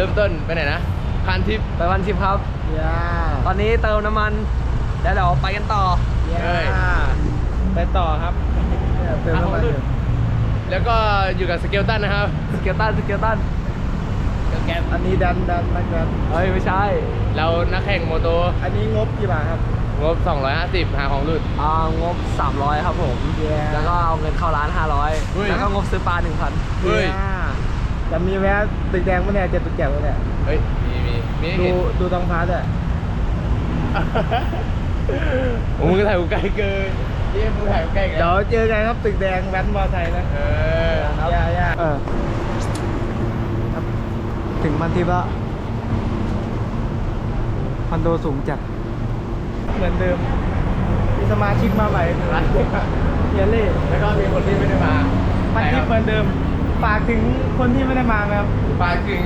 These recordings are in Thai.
ริ่มต้นไปไหนนะคันทิปไปวันชิปครับย่าตอนนี้เติมน้ำมันแล้วเดี๋ยวไปกันต่อเอ้ย ไปต่อครับเนี่ยเติมน้ำมันอยู่แล้วก็อยู่กับสเกลตันนะครับ สเกลตันสเกลตันกับแกอันนี้ดันดันดันดันเฮ้ยไม่ใช่ เรานักแข่งโมโต อันนี้งบกี่บาทครับ งบ 250 หาของหลุดอ่างบ 300 ครับผม Yeah แล้วก็เอาเงินเข้าร้านเฮ้ย500 แล้วก็งบซื้อปลา 1,000เฮ้ยย่า แต่มีแวะตึกแดงปะเนี่ยเจะตึกแดงปะเนี่ยเฮ้ย มีมีมีให้ดูเห็นดูตองพาร์ทอะโอ้มึงก็ถ่ายกูใกล้เกินเยี่ยมึงถ่ายกูใกล้กันเดี๋ยวเจอกันครับตึกแดงแว้นมอไซค์นะเออย่าย่าเออครับถึงมันทิพย์ละคอนโดสูงจัด เหมือนเดิม มีสมาชิกมาใหม่เฮียเล่แล้วก็มีคนที่ไม่ได้มาพันทิพย์เหมือนเดิม ฝากถึงคนที่ไม่ได้มาไหมครับ ฝากถึง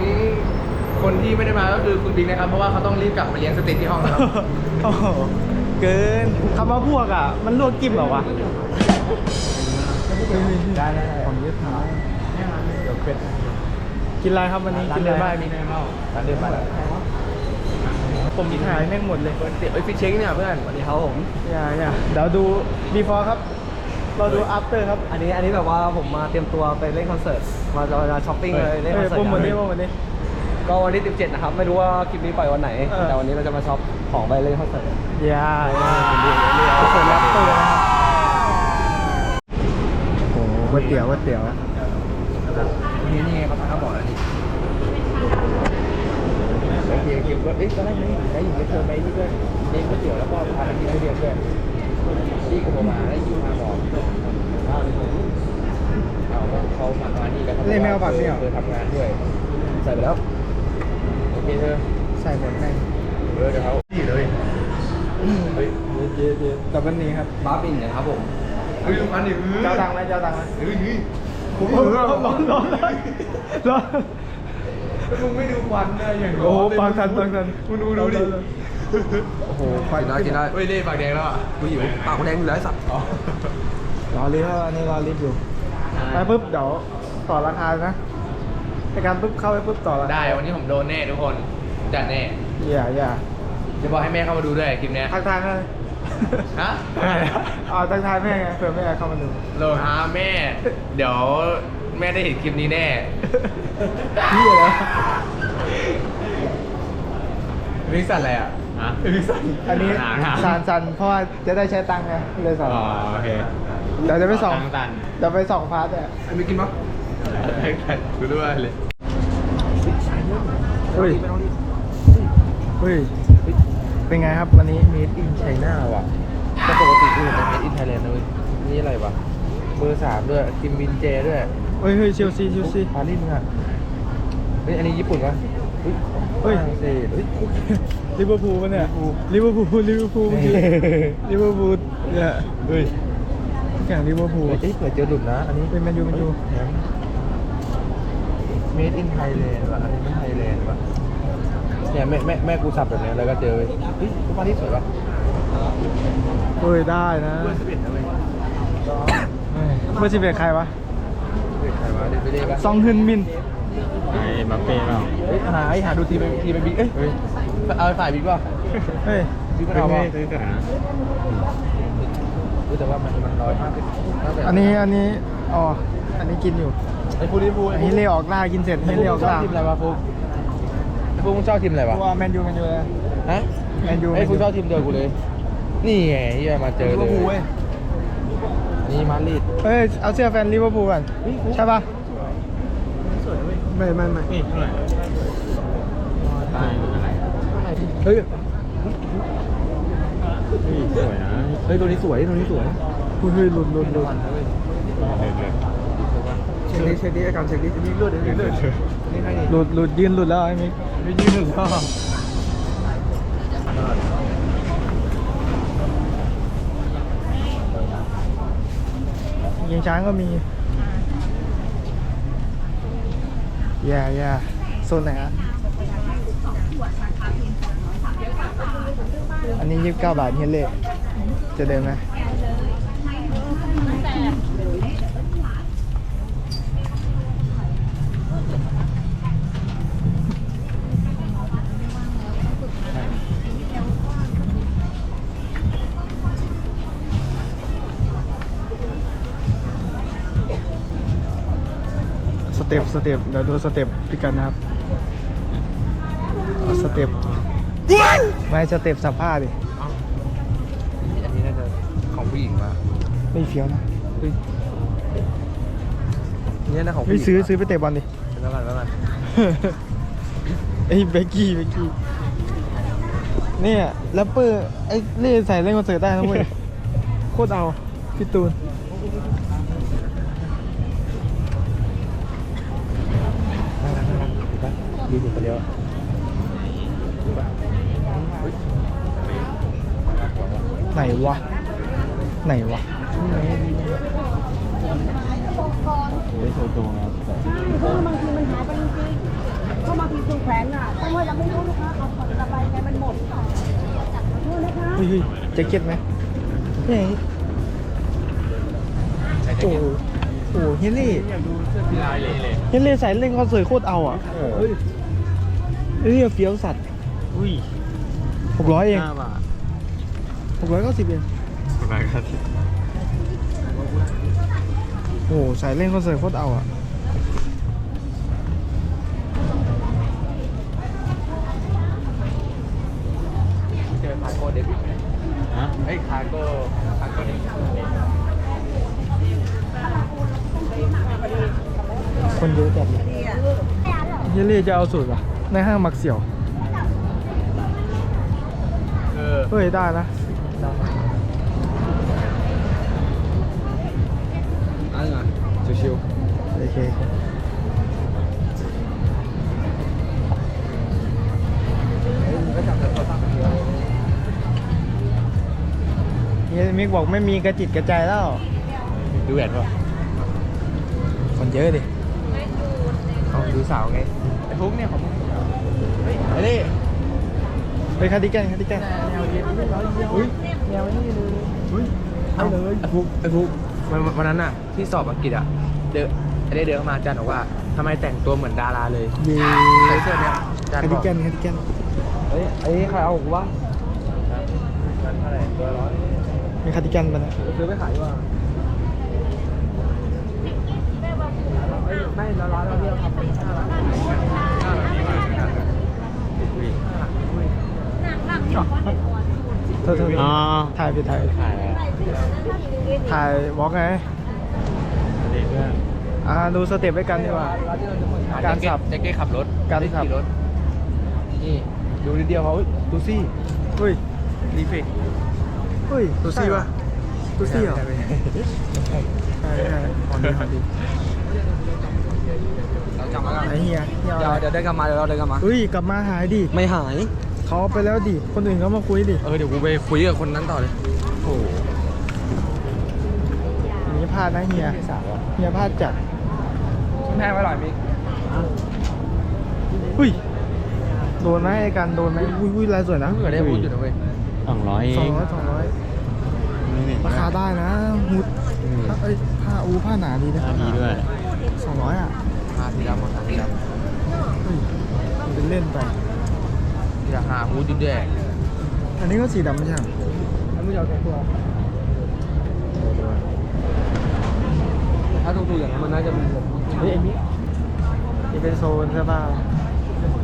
คนที่ไม่ได้มาก็คือคุณบิ๊กนะครับ เพราะว่าเขาต้องรีบกลับมาเลี้ยงสเต็กที่ห้องนะครับ โอ้โหเกินคำว่าพวกอะ มันลวกจิ้มเหรอวะ ได้ได้ของยึดมาเดี๋ยวเป็ดกินอะไรครับวันนี้กินอะไรบ้างมีในเมาร้านเดิมมาผมถ่ายแม่งหมดเลยเอ้ยฟิชเชงเนี่ยเพื่อนสวัสดีครับผมอย่าอย่าเดี๋ยวดู before ครับ เราดู after ครับอันนี้อันนี้แบบว่าผมมาเตรียมตัวไปเล่นคอนเสิร์ตมาจะมาช้อปปิ้งเลยเล่นคเออนอเสิร์โปตรโมทนี้กันโปรโมทนี้ก็วันที่ 17 นะครับ ไม่รู้ว่าคลิปนี้ปล่อยวันไหนเออแต่วันนี้เราจะมาช็อปของไปเล่นคอนเสิร์ตอย่าอย่าคอนเสิร์ตแรปเปอร์นะครับโอ้โหก๋วยเตี๋ยวก๋วยเตี๋ยวนี่นี่ไงเขาเขาบอกแล้วนี่แล้วเกียร์เกียร์ก็เอ๊ะตอนแรกนี่ได้ยินจะเจอไปนี่ด้วยเลี้ยงก๋วยเตี๋ยวแล้วก็พาไปกินก๋วยเตี๋ยวด้วย นี่ก็บอกมาได้ยินมาบอกว่าเอาเขามามานี่แล้วเขาเล่นแมวปากเสี่ยวเธอทำงานด้วย ใส่ไปแล้ว โอเคเธอใส่หมดให้เออเดี๋ยวเขาดีเลยเฮ้ยเยอะๆแต่วันนี้ครับบ้าบินนะครับผมเฮ้ยอันนี้เจ้าดังไหมเจ้าดังไหมเฮ้ยเฮ้ยร้อนร้อนร้อนร้อนร้อนมึงไม่ดูควันได้อย่างโอ้โหฟังทันฟังทันมึงดูดูดิ โอ้โหกินได้กินได้เฮ้ยเล่ปากแดงแล้วอะกูหิวปากกูแดงอยู่แล้วไอ้สัตว์อ๋อรอรีบอันนี้รอรีบอยู่ไปปุ๊บเดี๋ยวต่อราคานะในการปุ๊บเข้าไปปุ๊บต่อราคาได้วันนี้ผมโดนแน่ทุกคนจัดแน่อย่าอย่าจะบอกให้แม่เข้ามาดูด้วยคลิปเนี้ยทักทายแม่ฮะอ๋อทักทายแม่ไงเผื่อแม่เข้ามาดูโลฮาแม่ เดี๋ยวแม่ได้เห็นคลิปนี้แน่พี่เหรอวิกสันอะไรอะ ฮะวิกสันอันนี้หางหางสันสันเพราะว่าจะได้ใช้ตังค์ไงเลยสันอ๋อโอเคเดี๋ยวจะไปส่องตังค์ตันเดี๋ยวไปส่องพาร์ทอะไม่กินปะกูด้วยเลยเฮ้ยเฮ้ยเป็นไงครับวันนี้ Made in China ว่ะแต่ปกติกูเห็นแต่ Made in Thailand นะเว้ยนี่อะไรวะเบอร์สามด้วยคิมบินเจด้วยเฮ้ยเฮ้ยเชลซีเชลซีปารีสอะเฮ้ยอันนี้ญี่ปุ่นปะเฮ้ยเฮ้ยฝรั่งเศสเฮ้ย ลิเวอร์พูลปะเนี่ยลิเวอร์พูลลิเวอร์พูลเมื่อกี้ลิเวอร์พูลเนี่ยเฮ้ยแข่งลิเวอร์พูลเฮ้ยเผื่อเจอดุดนะ อันนี้เป็นแมนยูแมนยูแถม Made in Thailand ว่ะอันนี้ไม่ Thailand ว่ะเนี่ยแม่แม่แม่กูสับแบบเนี้ยแล้วก็เจอเว้ยเฮ้ยกูปารีสสวยปะเฮ้ยได้นะเบอร์สิบเอ็ดนะเว้ยเฮ้ยเบอร์สิบเอ็ดใครวะเฮ้ยใครวะเดนไปเด้ปะซองฮึนมินไอ้บัฟเฟ่เปล่าเฮ้ยหาไอ้หาดูทีมไปทีมไปบิ๊กเอ้ย เฮ้ยเอาไปฝ่ายบิ๊กป่ะเฮ้ยบิ๊กมันเอาป่ะเฮ้ยแต่ว่ามันมันน้อยมากเลยอันนี้อันนี้อ๋ออันนี้กินอยู่ไอ้ฟูดิฟูอันนี้เล่ออกล่ากินเสร็จไอ้ให้ฟูเล่ออกชอบล่าทีมอะไรวะฟูไอ้ฟูมึงชอบทีมอะไรวะตัวแมนยูแมนยูเลยฮะแมนยูไอ้ฟูชอบทีมเดียวกูเลย นี่ไงที่มาเจอเลยลิเวอร์พูลเว้ยนี่มาดริดเฮ้ยเอาเสื้อแฟนลิเวอร์พูลก่อนเฮ้ยใช่ปะสวยเว้ยไม่ไม่ไม่นี่เท่าไหร่ เฮ้ยสวยนะเฮ้ยตัวนี้สวยตัวนี้สวยเฮ้ยหลุดหลุดหลุดเช็คดิเช็คดิอาการเช็คดินี่เลือดนี่เลือดนี่ให้นี่หลุดหลุดยืนหลุดแล้วไอ้มิกไม่ยืนหนึ่งก็ยิงช้างก็มีแย่แย่โซนไหนฮะ อันนี้ 29บเก้าบาทเฮเล่จะเดินไหมสเต็ปสเต็ปเดี๋ยวดูสเต็ปพี่กันนะครับ สเต็ป ไม่สเต็ปสับผ้าดิอันนี้น่าจะของผู้หญิงมาไม่เฟี้ยวนะเนี่ยนะของผู้หไม่ญิงซื้อซื้อไปเตะบอลดิ แล้วกันแล้วกันไอ้เบกกี้เบกกี้เนี่ยแรปเปอร์ไอ้เล่ใส่เล่นคอนเสิร์ตได้นะเว้ย โคตรเอา พี่ตูน ยืนอยู่คนเดียวไห ไหนวะไม่โชว์ตัวนะเพราะว่าบางทีมันหายไปจริงๆเพราะบางทีคุณแขวนน่ะต้องว่าเราไม่รู้ลูกค้าเอาของระบายใจมันหมดขอโทษนะคะเฮ้ยเฮ้ยแจ็คเก็ตไหมเนี่ยโอ้โหโอ้โหเฮนรี่อยากดูเสื้อกีฬาเลยเลยเฮนรี่ใส่เล่นคอนเสิร์ตโคตรเอาอะเฮ้ยเฮ้ยเฟี้ยวสัตว์อุ้ยหกร้อยเองห้าบาทหกร้อยเก้าสิบเอง ประมาณครับโอ้โหใส่เล่นคอนเสิร์ตโคตรเอาอะเจอคาโก้เดบิวต์ฮะไอ้คาร์โก้คาโก้เดบิวต์คนเยอะจัดเลยเฮนรี่จะเอาสูตรป่ะในห้างมักเสี่ยวเออเฮ้ย ได้นะ ชิวโอเคเฮียมิกบอกไม่มีกระจิตกระใจแล้วๆดูแอดป่ะคนเยอะดิเขาดูสาวไงไอ้ฟุ๊กเนี่ยของมึงเฮ้ยไอ้นี่ไปคาร์ดิแกนคาร์ดิแกนแนวเย็นไม่ร้อยเดียวอุ้ยแนวนี่เลยอุ้ยเอาเลยไอ้ฟุ๊กไอ้ฟุ๊กวันวันนั้นน่ะที่สอบอังกฤษอะ เดินไอ้ได้เดินเข้ามาอาจารย์บอกว่าทำไมแต่งตัวเหมือนดาราเลยเย่ใส่เสื้อเนี้ยอาจารย์คาร์บดิอกแกนคาร์ดิแกนเฮ้ยไอ้ใครเอากูวะเท่าไหร่ตัวร้อยมีคาร์ดิแกนมานะซื้อไปขายดีกว่าไม่ละร้อยเราเรียกทำเป็นห้าร้อยห้าร้อยนี่มาอุ้ยเธอเธอถ่ายไปถ่ายขายแล้วถ่ายวอล์กไงเด็กด้วย อ่าดูสเต็ปด้วยกันดีกว่า การสับแจ็คเก็ตขับรถการสับ ขี่รถ นี่ดูนิดเดียวเขาเฮ้ยดูซี่เฮ้ยรีเฟกเฮ้ยดูซี่ปะดูซี่เหรอไม่ใช่ใช่ใช่พอดีพอดีเรากลับมากันไอเฮียเฮียเดี๋ยวอะไรเดี๋ยวได้กลับมาเดี๋ยวเราได้กลับมาเฮ้ยกลับมาหายดิไม่หายเขาเอาไปแล้วดิ คนอื่นเขามาคุยดิ เออเดี๋ยวกูไปคุยกับคนนั้นต่อเลย โอ้โหอย่างนี้ พลาดนะเฮียสาวอะเฮียพลาดจัดแพงไปหน่อยมิกเฮ้ยโดนไหมไอ้กันโดนไหมอุ้ยอุ้ยลายสวยนะเผื่อได้พูดอยู่นะเว้ยสองร้อยเอสองงร้อยสองร้อยราคาได้นะฮูดผ้าเอ้ยผ้าอูผ้าหนาดีนะดีด้วยสองร้อยอะหาสีดำมาหาสีดเฮ้ยมันเป็นเล่นไปำอยากหาฮูดดิแดงอันนี้ก็สีดำไม่ใช่เหรอแล้วมึงจะเอาแค่ตัว ถ้าถูกๆอย่างนั้นมันน่าจะมีแบบเฮ้ยไอ้มินี่เป็นโซนใช่ป่ะ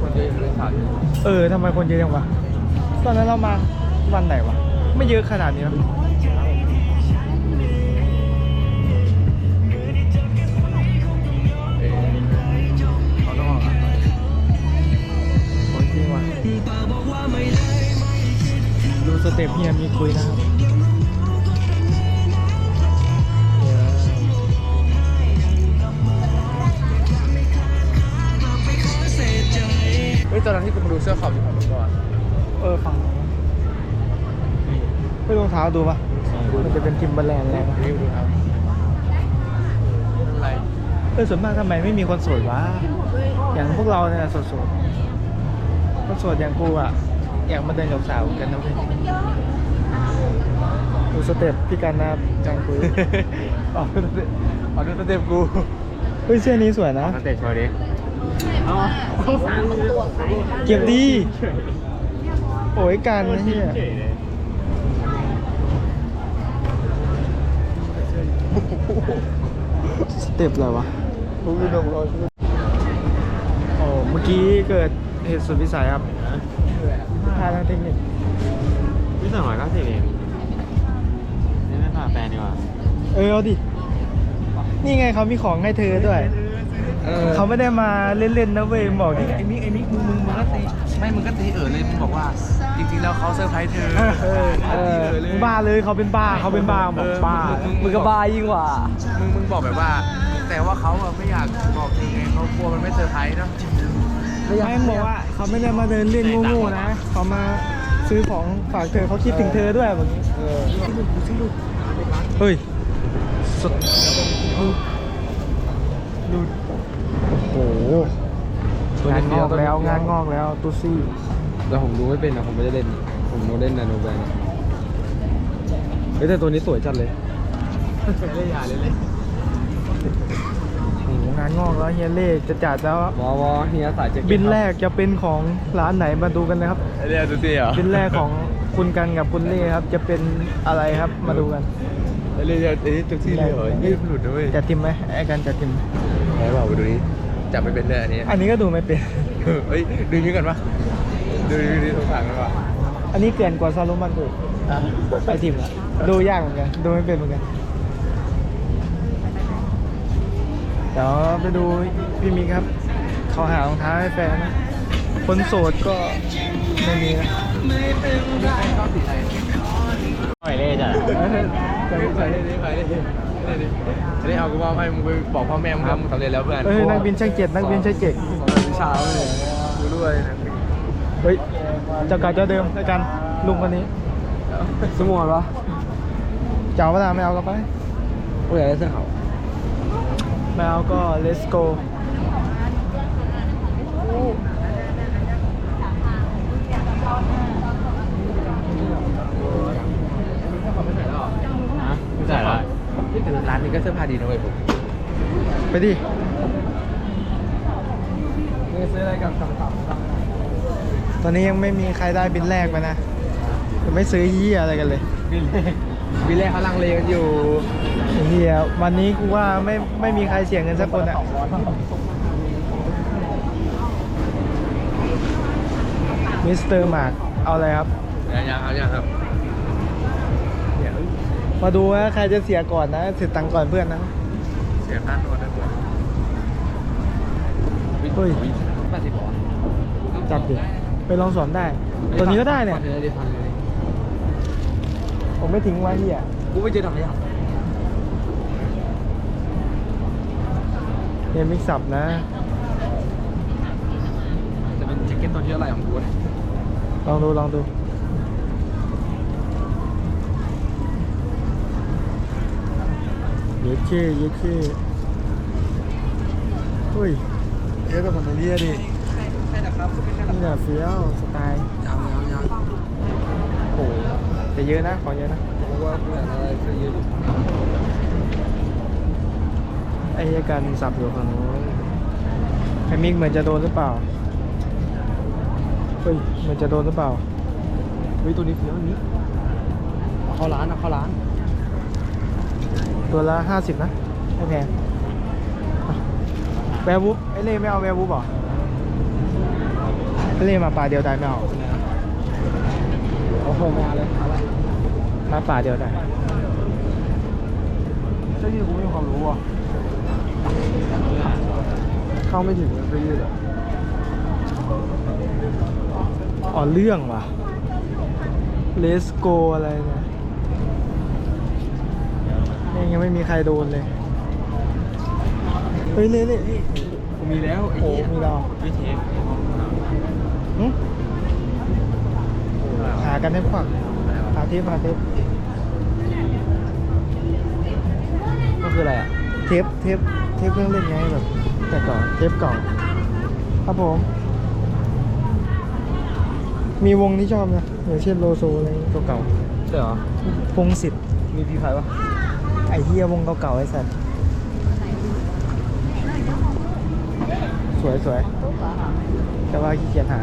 คนเยอะอยู่ในสายเออทำไมคนเยอะจังวะตอนนั้นเรามาวันไหนวะไม่เยอะขนาดนี้นะเออเขาต้องออกอะของจริงว่ะดูสเต็ปเฮียมีคุยนะครับ เฮ้ยตอนนั้นที่กูมาดูเสื้อขาวอยู่ของมึงก่อนเออฟังไปรองเท้าดูปะมันจะเป็นทิมเบอร์แลนด์อะไรวะรีวิวดูครับไม่เป็นไรเออส่วนมากทำไมไม่มีคนโสดวะอย่างพวกเราเนี่ยโสดๆคนโสดอย่างกูอะ อยากมาเดินกับสาวกันนะเพื่อนดูสเต็ปพี่กันนะครับการคุยอ๋อดูสเต็ปอ๋อดูสเต็ปกูเฮ้ยเสื้อนี้สวยนะสเต็ป มาดิเก็บดี โอ้ยกันนะเฮียสเต็ปอะไรวะกูดูดมรอมื่อกี้เกิดเหตุสุดวิสัยครับพลาดทางเทคนิคนี่สองร้อยเก้าสิบเองนี่ไม่ผ่าแฟนดีกว่า เออเอาดิ นี่ไงเขามีของให้เธอด้วย เออเขาไม่ได้มาเล่นๆนะเว้ยบอกดิไอ้มิกไอ้มิกมึงมึงมึงก็ตีไม่มึงก็ตีเออเลยมึงบอกว่า จริงๆแล้วเขาเซอร์ไพรส์เธอเออเออมึงบ้าเลยเขาเป็นบ้าเขาเป็นบ้าบอกบ้ามึงก็บ้ายิ่งกว่ามึงมึงบอกแบบว่า แต่ว่าเขาอะไม่อยากบอกเธอไงเขากลัวมันไม่เซอร์ไพรส์เนอะไม่บอกว่าเขาไม่ได้มาเดินเล่นโง่ๆนะเขามาซื้อของฝากเธอเขาคิดถึงเธอด้วยแบบนี้เออเฮ้ยสดดูโอ้ โหงานงอกแล้วงานงอกแล้วตูซี่แต่ผมดูไม่เป็นนะผมไม่ได้เล่น ผมโนเล่นนาโนแบนเฮ้ยแต่ตัวนี้สวยจัดเลยได้ยาเลยเลยโอ้โหงานงอกแล้วเฮียเล่จะจัดแล้ววอวอเฮียสายเจ็บินแรกจะเป็นของร้านไหนมาดูกันนะครับเรียกดูสิเหรอบินแรกของคุณกันกับคุณเล่ครับ จะเป็นอะไรครับมาดูกันเรียกไอ้ตุ๊กซี่เลยเหรอยี่หลุดด้วยจะทิมไหมไอ้กันจะทิมไหมไหนบอกดูดิ จับไม่เป็นเลยอันนี้อันนี้ก็ดูไม่เป็น เฮ้ยดูนี้กันปะดูนี้ดูสงสารกันปะอันนี้เกินกว่าซาโลมันกูไอทิมอะดูยากเหมือนกัน ดูไม่เป็นเหมือนกันเดี๋ยวไปดูพี่มิกครับ เขาหารองเท้าให้แฟนนะคนโสดก็ไม่มีนะปล่อยเล่จ้ะใส่ใส่ได้ดิใส่ ได้ดิได้ดิอันนี้เอากูมอบให้มึงไปบอกพ่อแม่มึงทำสำเร็จแล้วเพื่อนเอ้ยนักบินช่างเจ็ดนักบินช่างเจ็ดวิชาเลยกูด้วยนะเฮ้ยเจ้าเก่าเจ้าเดิมด้วยกันลุงคนนี้สมวนวะเจ้าเวลาไม่เอาก็ไปโอ้ยอะไรเสื้อขาวไม่เอาก็ let's go ฮะไม่ใช่ละ ที่แต่ร้านนี้ก็เสื้อผ้าดีนะเว้ยผมไปดินี่ซื้ออะไรกับต่ำตอนนี้ยังไม่มีใครได้บินแรกไปนะยังไม่ซื้อเฮียอะไรกันเลยๆบินเล่วิเล่เขาลังเลกันอยู่ไอ้เฮียวันนี้กูว่าไม่ไม่มีใครเสียเงินสักคนอะมิสเตอร์มาร์กเอาอะไรครับยังยังเอายังครับ มาดูว่าใครจะเสียก่อนนะ เสียตังค์ก่อนเพื่อนนะ เสียค่านวดด้วยเฮ้ยแปดสิบหรอจับดิไปลองสอนได้ ตัวนี้ก็ได้เนี่ยพันเลยดิพันเลยผมไม่ทิ้งไว้เฮียกูไม่เจอทำไมอะเฮียมิกสับนะ จะเป็นแจ็คเก็ตตัวที่อะไรของกูเนี่ยลองดู ลองดู ย็ดเข้เย็ดเข้เฮ้ยเอ๊ะแต่มันเรียดิใช่นะครับใช่ครับนี่แหละเฟี้ยวสไตล์ยังยังยังโอ้โหแต่เยอะนะ ของเยอะนะกูว่ากูอยากอะไรซื้อเยอะอยู่ไอ้การสับอยู่ฝั่งนู้นไอ้มิกเหมือนจะโดนหรือเปล่าเฮ้ยเหมือนจะโดนหรือเปล่าเฮ้ยตัวนี้เฟี้ยวนี้เอาเข้าร้านเอาเข้าร้าน ตัวละห้าสิบนะไม่แพงอะแวร์วูฟไอ้เล่ไม่เอาแวร์วูฟเหรอไอ้เล่มาป่าเดียวได้ไม่เอาโอ้โหมาเลยอะไรมาป่าเดียวได้เสื้อยืดกูไม่มีความรู้อะเข้าไม่ถึงเสื้อยืดอะอ๋อเรื่องว่ะเลสโกอะไรเนี่ย ยังยังไม่มีใครโดนเลย เฮ้ยเล่เล่กูมีแล้วโอ้มีเราวิเทปหึหากันให้ควักหาเทปหาเทปก็คืออะไรอะ เทปเทปเทปเครื่องเล่นไงแบบ แต่ก่อนเทปเก่าครับผม มีวงที่ชอบนะอย่างเช่นโลโซอะไรเก่าใช่เหรอๆพงศิษฐ์มีพี่ไผ่ปะ ไอเฮียวงเก่าๆไอ้สัตว์สวยสวยแต่ว่าขี้เกียจหา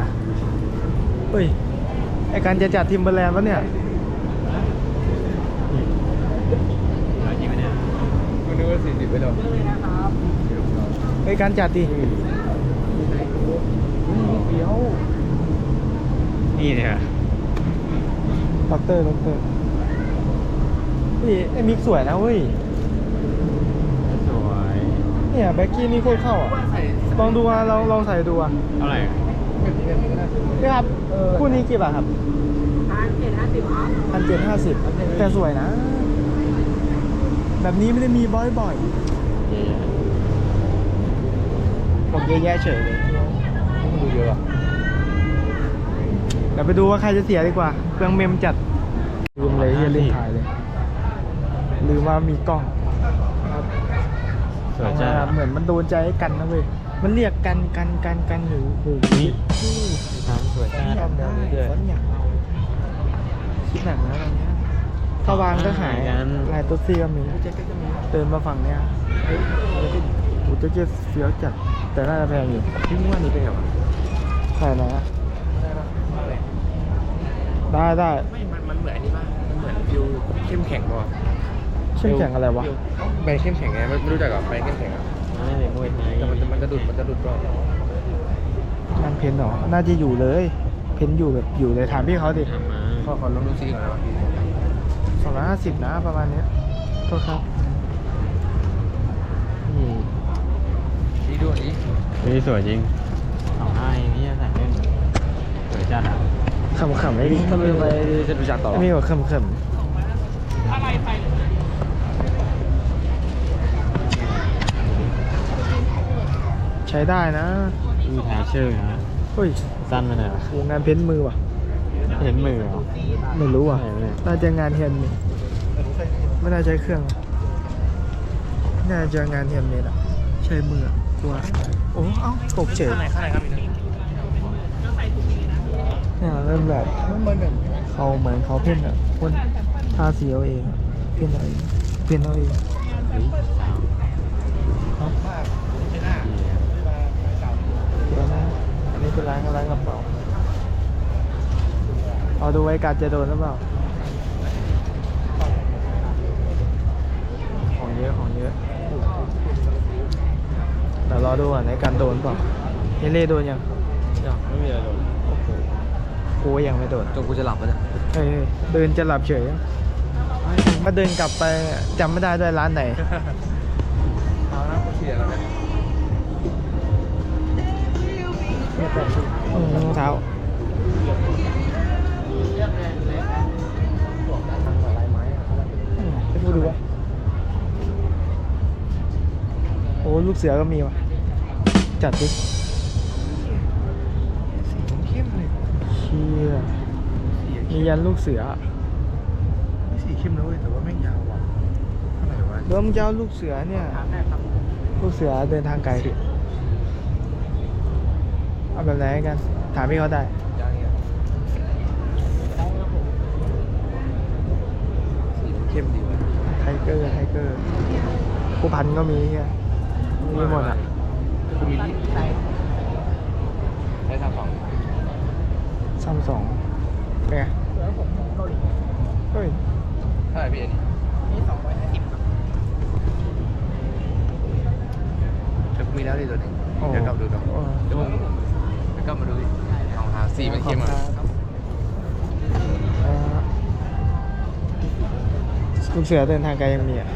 เฮ้ย ไอการจะจัดทิมเบอร์แลนด์แล้วเนี่ยจริงไหมเนี่ยกูนึกว่าสี่สิบไปแล้วไอการจัดดิเฟี้ยวนี่เนี่ยด็อกเตอร์ด็อกเตอร์ นี่ไอ้มิกสวยนะเว้ย สวยเนี่ยแบ็กกี้นี่โคตรเข้าอะ ลองดูอะลองลองใส่ดูอะเท่าไหร่นี่ครับคู่นี้กี่บาทครับทานเจ็ดห้าสิบครับพันเจ็ดห้าสิบแต่สวยนะ แบบนี้ไม่ได้มีบ่อยๆผมเยอะแยะเฉยเลยดูเยอะอะเดี๋ยวไปดูว่าใครจะเสียดีกว่าเปลืองเมมจัดลืมเลยอย่าลืมถ่ายเลยลืมว่ามีกล้องสวยจ้าเอามาเหมือนมันโดนใจให้กันนะเว้ยมันเรียกกันกันกันกันหรือโอ้โหนี่ทำสวยจ้าทำได้ฝนอยากเอาคิดหนักนะตอนเนี้ยถ้าวางก็หายลายตัวซีก็มีเดินมาฝั่งเนี้ยโอ้เจ๊เจ๊เฟี้ยวจัดแต่น่าจะแพงอยู่พี่มึงว่านี้เป็นไงวะใช่นะได้ได้ไม่มันมันเหมือนอันนี้ป่ะมันเหมือนฟิวเข้มแข็งป่ะ เข้มแข็งอะไรวะไปเข้มแข็งไงไม่ไม่รู้จักกับไปเข้มแข็งอะไม่เลยมวยไทยแต่มันจะมันจะดุดมันจะดุดก็งานเพ้นท์เหรอ น่าจะอยู่เลย เพ้นท์อยู่แบบอยู่เลยถามพี่เขาดิทำมาขอขอลองดูซีก่อนนะวะสองร้อยห้าสิบนะประมาณเนี้ยโทษครับอืมนี่ดูอันนี้นี่สวยจริงสองห้าเองนี่ใส่เล่นสวยจัดอะขำขำๆไอ้นี่ทำไมไปจะดูจักรต่อไอ้นี่บอกขำข ช้ได้นะมีแพชเชอร์นะเฮ้ยสั้นมาหน่อยโหงานเพ้นท์มือว่ะ เห็นมือเหรอไม่รู้อะไหนวะเนี่ยน่าจะงานเฮนด์เมดไม่น่าใช้เครื่อง น่าจะงานเฮนด์เมดอะใช้มืออะกลัวโอ้เอ้าตกเฉยข้างในข้างในครับพี่เนี่ยเริ่มแบบเขาเหมือนเขาเพ้นอะพ่นทาสีเอาเองอะเพ้นเอาเองเพ้นเอาเอง เฮ้ยสาว ครับเดี๋ยวนะ อันนี้เป็นร้านกำลังกระเป๋าเอาดูไว้การจะโดนหรือเปล่า ของเยอะของเยอะเดี๋ยวรอดูก่อนในการโดนเปล่าเฮเล่โดนยังยังไม่มีอะไรโดนโอ้โหกูก็ยังไม่โดนจนกูจะหลับแล้วเนี่ยเฮ้ยเดินจะหลับเฉยมาเดินกลับไปจำไม่ได้ด้วยร้านไหน เสือก็มีวะจัดดิเข้มเลยเชี่ยมียันลูกเสือไม่สีเข้มนะเว้ยแต่ว่าแม่งยาวว่ะเท่าไหร่วะเริ่มเจ้าลูกเสือเนี่ยลูกเสือเดินทางไกลเอาแบบไหนกัน ถามพี่เขาได้ยางเงี้ยสีมันเข้มดีว่ะไทเกอร์ไทเกอร์ผู้พันก็มีเฮีย มีหมดอะกูมีที่ได้ทำสองซัมสองเป็นไงเฮ้ยเท่าไหร่พี่อันนี้นี่สองร้อยห้าสิบครับแต่กูมีแล้วดิตัวหนึงโอ้เดี๋ยวกลับดูก่อนโอ้เดี๋ยวผมเดี๋ยวกลับมาดูดิรองเท้าสีมันเข้มอะเอ่อลูกเสือเดินทางไกลยังมีอะ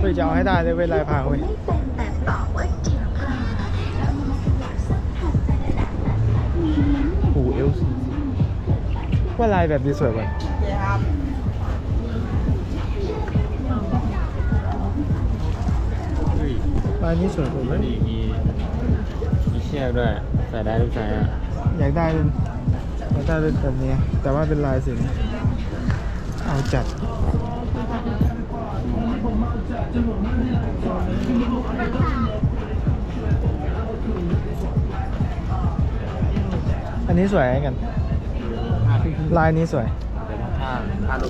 เฮ้ยจะเอาให้ได้เลยเวลาพังเว้ยโอ้เอลซีว่าลายแบบนี้สวยกว่าลายนี้สวยกว่าไหมมีมีมีเชือกด้วย ใส่ได้ทุกสายอะอยากได้เป็นอยากได้เป็นแบบนี้ แต่ว่าเป็นลายสิงเอาจัด อันนี้สวยกัน ลายนี้สวยถ้าถ้าดู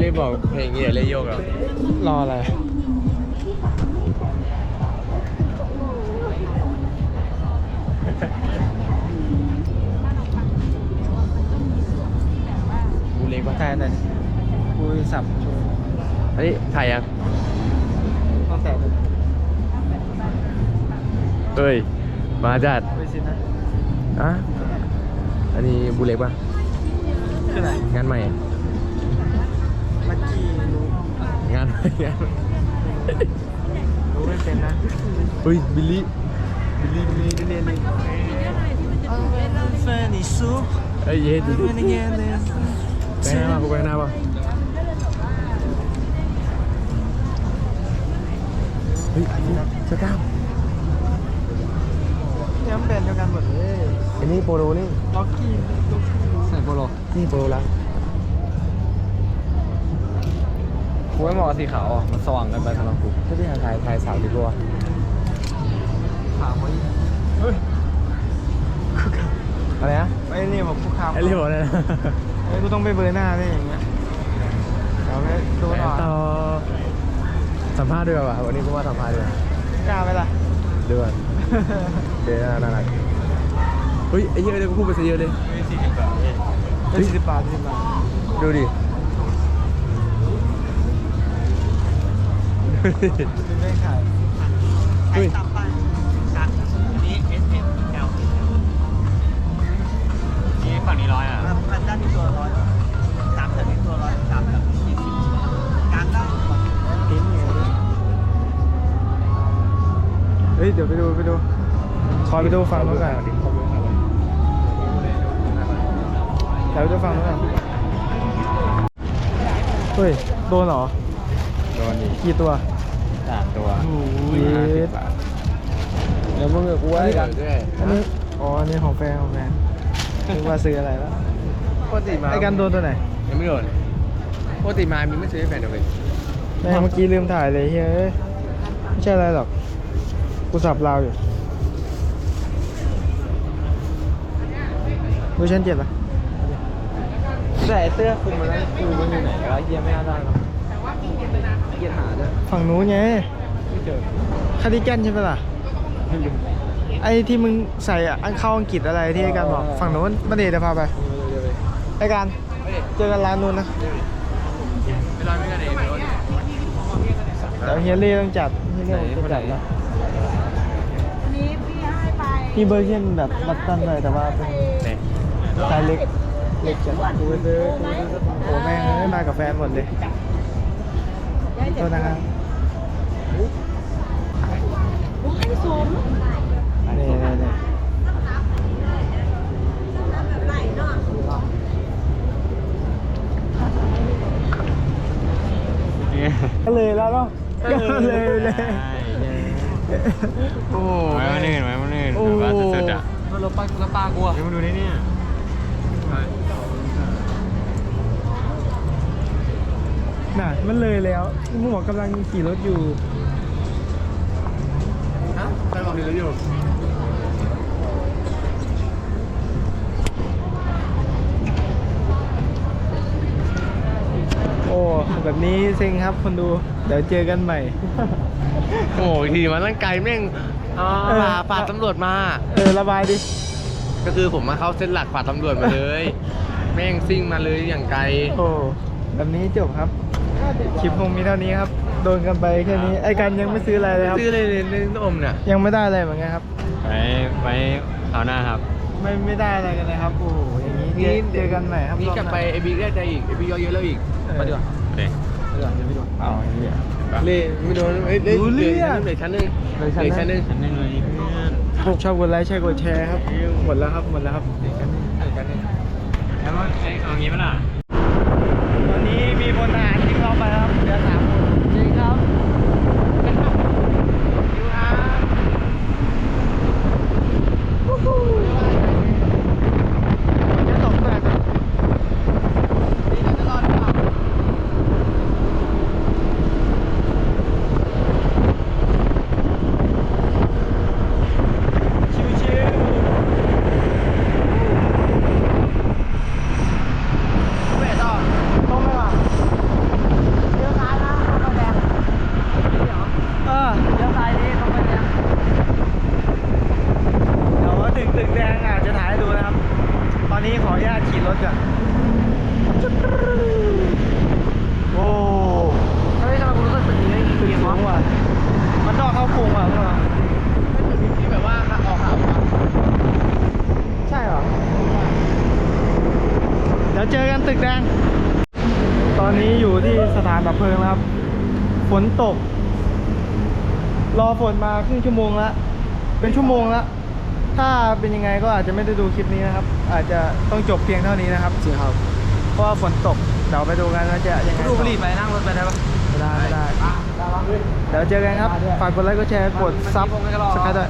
เล่บอกเพลงนี้เล่โยกอะรออะไร กูเล็กวะถ่ายหน่อยกูสับโชว์อันนี้ถ่ายยังต้องแตะเลยเฮ้ย มาจัดไปสินะอะอันนี้บูเล็กป่ะคือไหนงานใหม่ลักกี้รู้งานใหม่งานใหม่รู้ไม่เป็นนะเฮ้ยบิลลี่บิลลี่บิลลี่นี่นี่นี่แฟนนี่ซูเอ้ยเย็ดดิเป็นยัง ไงเนี่ยไปหน้ามากูไปหน้าป่ะเฮ้ยเจ้าก้ามเนี่ยมันเป็นเดียวกันหมดเลยอันนี้โปโลนี่ล็อกกี้ล็อกกี้ใส่โปโลนี่โปโลละกูไม่เหมาะกับสีขาวอะมันสว่างเกันไปสำหรับกูถ้าที่หาถ่ายถ่ายสาวดีกว่าถามว่าเฮ้ยอะไรนะไอ้นี่ผมคุกคามไอ้เรียกว่าอะไรนะ ไอ้กูต้องไปเบอร์หน้าได้อย่างเงี้ยเดี๋ยวไปดูหน่อยต่อสัมภาษณ์ด้วยว่ะวันนี้กูว่าสัมภาษณ์ด้วยกล้าไหมล่ะด้วยเดี๋ยวน่ารักเฮ้ยไอ้เหี้ยเดี๋ยวกูพูดไปซะเยอะเลยได้สี่สิบบาทสี่สิบบาทดูดิดูไม่ขายเฮ้ยนี่เอสเอ็มแอลนี่ฝั่งนี้ร้อยอะพัานที่ตัวร้อยสามแถวที่ตัวร้อยสามแถวยี่สิบกลางได้ทิ้งอย่างเงี้ยเฮ้ยเดี๋ยวไปดูไปดูคอยไปดูฟังนู้นก่อนเดี๋ยวไปดูฟังนู้นก่อนเฮ้ยโดนเหรอโดนดิกี่ตัวสามตัวยห้าสิบบาทเดี๋ยวมึงกับกูว่ากันด้อันนี้อ๋ออันนี้ของแฟนของแฟนนึกว่าซื้ออะไรแล้ว ปกติมาไอ้กันโดนตัวไหนยังไม่โดนปกติมามีไม่ซื้อให้แฟนเดี๋ยวไปแม่งเมื่อกี้ลืมถ่ายเลยเฮ้ยไม่ใช่อะไรหรอกกูสับราวอยู่เวอร์ชันเจ็ดปะแต่เสื้อคุมมันนั้นกูมันอยู่ไหนแล้วเยี่ยไม่น่าได้หรอกเยี่ยหาด้วยฝั่งนู้นไงไม่เจอคาร์ดิแกนใช่ปะล่ะไม่รู้ไอ้ที่มึงใส่อะอันเข้าอังกฤษอะไรที่ไอ้การบอก ฝั่งนู้นมาเดยวพาไปเดี๋ยว ไปไอ้การเจอกันร้านนู้นนะไม่รอไม่กันเองไม่รอเดี๋ยวเฮียเล่ต้องจัดเฮียเล่ผมจะจัดแล้วอันนี้พี่ให้ไปมีเบอร์เช่นแบบบัตตันเลยแต่ว่าเป็นไหนไซส์เล็กเล็กจัดกูไปซื้อกูไปซื้อโอ้แม่งไม่มากับแฟนหมดเลยได้โทเจ็ดษนะครับผมให้สูงนี่นี่นี่ ไหลเนาะ ก็เลยแล้วเนาะก็เลยเลยโอ้ไว้มันอื่นไว้มันอื่นโอ้แบบว่าสุดๆอะเราปลาเราปลากูอะเดี๋ยวมาดูนี่เนี่ยน่ะมันเลยแล้วมึงบอกกำลังขี่รถอยู่ฮะใครบอกดีแล้วอยู่ โอ้ แบบนี้เซ็งครับคนดู เดี๋ยวเจอกันใหม่ โอ้ยทีมาตั้งไกลแม่งอ๋อเออ ฝ่าฝ่าตำรวจมา เออระบายดิ ก็คือผมมาเข้าเส้นหลักฝ่าตำรวจมาเลย แม่งซิ่งมาเลยอย่างไกล โอ้แบบนี้จบครับ คลิปคงมีเท่านี้ครับ โดนกันไปแค่นี้ ไอ้กันยังไม่ซื้ออะไรเลยครับ ซื้อเลยเลยเลยอมเนี่ยยังไม่ได้อะไรเหมือนกันครับ ไว้ไว้คราวหน้าครับ ไม่ไม่ได้อะไรกันเลยครับ โอ้โหอย่างนี้เจอเจอกันใหม่ครับนี่กลับไปไอบีได้ใจอีกไอบีเยอะๆแล้วอีกมาดีกว่าเด็ กมาดีกว่าเดี๋ยวไปดูเอาไอ้เหี้ยเล่ไม่โดนเอ้ยเล่รู้เรื่องเหลือชั้นหนึงเหลือชั้นเหลือชั้นหนึงฉันนึงเลยเพื่อนชอบกดไลค์ใช่กดแชร์ครับหมดแล้วครับหมดแล้วครับเหลือชั้นหนึงเหลือชั้นหนึงแล้วว่าเอ้ยเอางี้ปะล่ะวันนี้มีพลทหารทิ้งเราไปครับเหลือสามคนจริงครับจะตกเมื่อไหร่ครับนี่จะรอดหรือเปล่าชิวๆ ไม่ต่อต้องไหมล่ะ องนะครับ ฝนตก รอฝนมาค รึ่งชั่วโมงละเป็นชั่วโมงละถ้าเป็นยังไงก็อาจจะไม่ได้ดูคลิปนี้นะครับ อาจจะต้องจบเพียงเท่านี้นะครับจริงครับเพราะว่าฝนตกเดี๋ยวไปดูกันว่าจะยังไงดูต่อบุหรี่ไปนั่งรถไปได้ปะไม่ได้ไม่ได้เดี๋ยวเจอกันครับ ฝากกดไลค์กดแชร์กดซับสไครต์ด้วย